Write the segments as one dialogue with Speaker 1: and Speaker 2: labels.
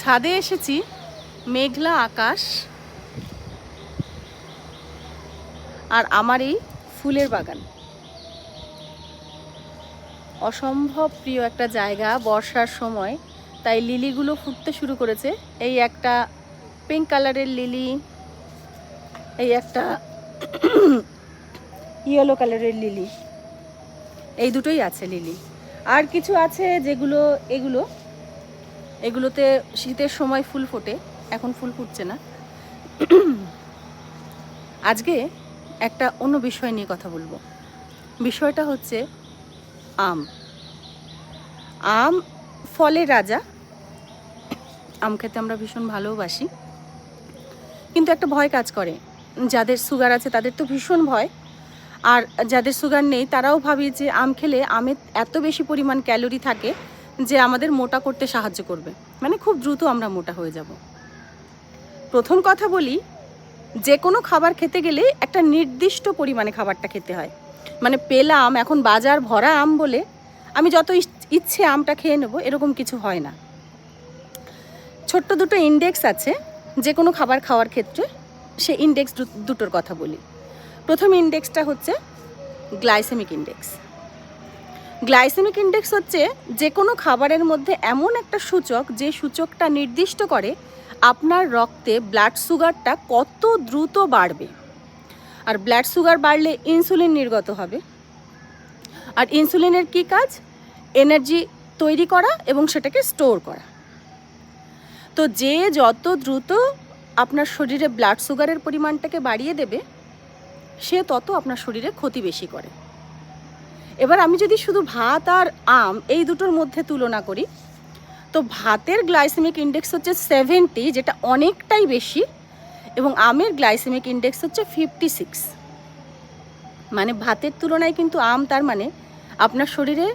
Speaker 1: ছাদে এসেছি, মেঘলা আকাশ আর আমার এই ফুলের বাগান। অসম্ভব প্রিয় একটা জায়গা বর্ষার সময়, তাই লিলিগুলো ফুটতে শুরু করেছে। এই একটা পিঙ্ক কালারের লিলি, এই একটা ইয়েলো কালারের লিলি, এই দুটোই আছে লিলি। আর কিছু আছে যেগুলো, এগুলো এগুলোতে শীতের সময় ফুল ফোটে, এখন ফুল ফুটছে না। আজকে একটা অন্য বিষয় নিয়ে কথা বলব। বিষয়টা হচ্ছে আম। আম ফলের রাজা। আম খেতে আমরা ভীষণ ভালোবাসি। কিন্তু একটা ভয় কাজ করে। যাদের সুগার আছে তাদের তো ভীষণ ভয়। আর যাদের সুগার নেই তারাও ভাবি যে আম খেলে আমে এত বেশি পরিমাণ ক্যালোরি থাকে যে আমাদের মোটা করতে সাহায্য করবে। মানে খুব দ্রুত আমরা মোটা হয়ে যাব। প্রথম কথা বলি, যে কোনো খাবার খেতে গেলে একটা নির্দিষ্ট পরিমাণে খাবারটা খেতে হয়। মানে পেলাম, এখন বাজার ভরা আম বলে আমি যত ইচ্ছে আমটা খেয়ে নেব, এরকম কিছু হয় না। ছোট্ট দুটো ইন্ডেক্স আছে, যে কোনো খাবার খাওয়ার ক্ষেত্রে সে ইন্ডেক্স দুটোর কথা বলি। প্রথম ইন্ডেক্সটা হচ্ছে গ্লাইসেমিক ইন্ডেক্স গ্লাইসেমিক ইন্ডেক্স হচ্ছে যে কোনো খাবারের মধ্যে এমন একটা সূচক যে সূচকটা নির্দিষ্ট করে আপনার রক্তে ব্লাড সুগারটা কত দ্রুত বাড়বে। আর ব্লাড সুগার বাড়লে ইনসুলিন নির্গত হবে। আর ইনসুলিনের কি কাজ? এনার্জি তৈরি করা এবং সেটাকে স্টোর করা। তো যে যত দ্রুত আপনার শরীরে ব্লাড সুগারের পরিমাণটাকে বাড়িয়ে দেবে, সে তত আপনার শরীরে ক্ষতি বেশি করে। এবার আমি যদি শুধু ভাত আর আম এই দুটোর মধ্যে তুলনা করি, তো ভাতের গ্লাইসেমিক ইন্ডেক্স হচ্ছে সেভেন্টি যেটা অনেকটাই বেশি, এবং আমের গ্লাইসেমিক ইন্ডেক্স হচ্ছে ফিফটি সিক্স মানে ভাতের তুলনায় কিন্তু আম তার মানে আপনার শরীরে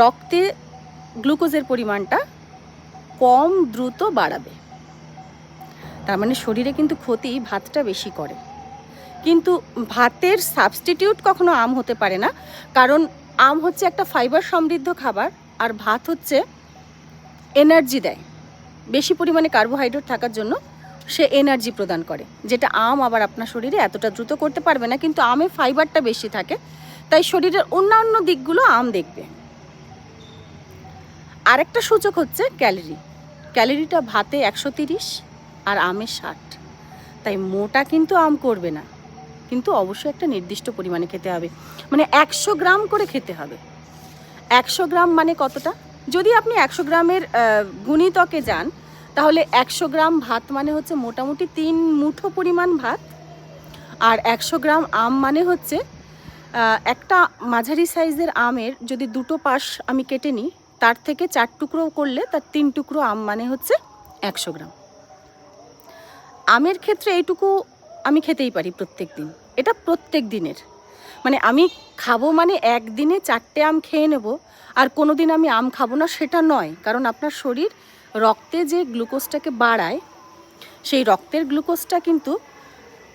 Speaker 1: রক্তে গ্লুকোজের পরিমাণটা কম দ্রুত বাড়াবে। তার মানে শরীরে কিন্তু ক্ষতি ভাতটা বেশি করে। কিন্তু ভাতের সাবস্টিটিউট কখনো আম হতে পারে না। কারণ আম হচ্ছে একটা ফাইবার সমৃদ্ধ খাবার আর ভাত হচ্ছে এনার্জি দেয়। বেশি পরিমাণে কার্বোহাইড্রেট থাকার জন্য সে এনার্জি প্রদান করে, যেটা আম আবার আপনার শরীরে এতটা দ্রুত করতে পারবে না, কিন্তু আমে ফাইবারটা বেশি থাকে, তাই শরীরের অন্যান্য দিকগুলো আম দেখবে। আরেকটা সূচক হচ্ছে ক্যালোরি ক্যালোরিটা ভাতে একশো তিরিশ আর আমে ষাট। তাই মোটা কিন্তু আম করবে না। কিন্তু অবশ্যই একটা নির্দিষ্ট পরিমাণে খেতে হবে। মানে একশো গ্রাম করে খেতে হবে। একশো গ্রাম মানে কতটা? যদি আপনি একশো গ্রামের গুণিতকে যান, তাহলে একশো গ্রাম ভাত মানে হচ্ছে মোটামুটি তিন মুঠো পরিমাণ ভাত। আর একশো গ্রাম আম মানে হচ্ছে একটা মাঝারি সাইজের আমের যদি দুটো পাশ আমি কেটে নিই, তার থেকে চার টুকরো করলে তার তিন টুকরো আম মানে হচ্ছে একশো গ্রাম। আমের ক্ষেত্রে এইটুকু আমি খেতেই পারি প্রত্যেক দিন এটা প্রত্যেক দিনের। মানে আমি খাব মানে একদিনে চারটে আম খেয়ে নেব, আর কোনো দিন আমি আম খাব না সেটা নয়। কারণ আপনার শরীর রক্তে যে গ্লুকোজটাকে বাড়ায়, সেই রক্তের গ্লুকোজটা কিন্তু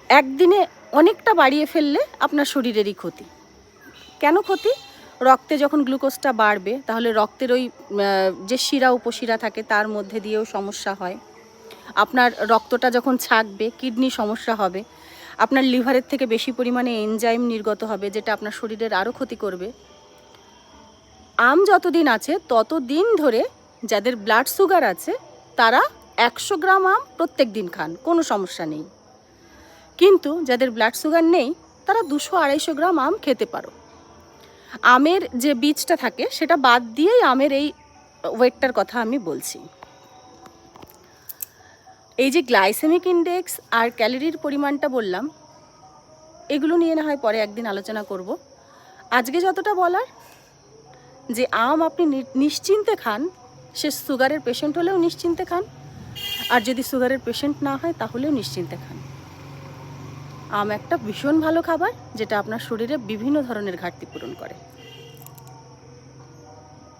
Speaker 1: একদিনে অনেকটা বাড়িয়ে ফেললে আপনার শরীরেরই ক্ষতি। কেন ক্ষতি? রক্তে যখন গ্লুকোজটা বাড়বে, তাহলে রক্তের ওই যে শিরা, উপশিরা থাকে, তার মধ্যে দিয়েও সমস্যা হয়। আপনার রক্তটা যখন ছাকবে কিডনি সমস্যা হবে, আপনার লিভারের থেকে বেশি পরিমাণে এনজাইম নির্গত হবে, যেটা আপনার শরীরের আরও ক্ষতি করবে। আম যতদিন আছে, ততদিন ধরে যাদের ব্লাড সুগার আছে, তারা একশো গ্রাম আম প্রত্যেক দিন খান, কোনো সমস্যা নেই। কিন্তু যাদের ব্লাড সুগার নেই, তারা দুশো আড়াইশো গ্রাম আম খেতে পারো। আমের যে বীজটা থাকে, সেটা বাদ দিয়েই আমের এই ওয়েটটার কথা আমি বলছি। এই যে গ্লাইসেমিক ইন্ডেক্স আর ক্যালোরির পরিমাণটা বললাম, এগুলো নিয়ে না হয় পরে একদিন আলোচনা করব। আজকে যতটা বলার, যে আম আপনি নিশ্চিন্তে খান, সে সুগারের পেশেন্ট হলেও নিশ্চিন্তে খান, আর যদি সুগারের পেশেন্ট না হয় তাহলেও নিশ্চিন্তে খান। আম একটা ভীষণ ভালো খাবার, যেটা আপনার শরীরে বিভিন্ন ধরনের ঘাটতি পূরণ করে।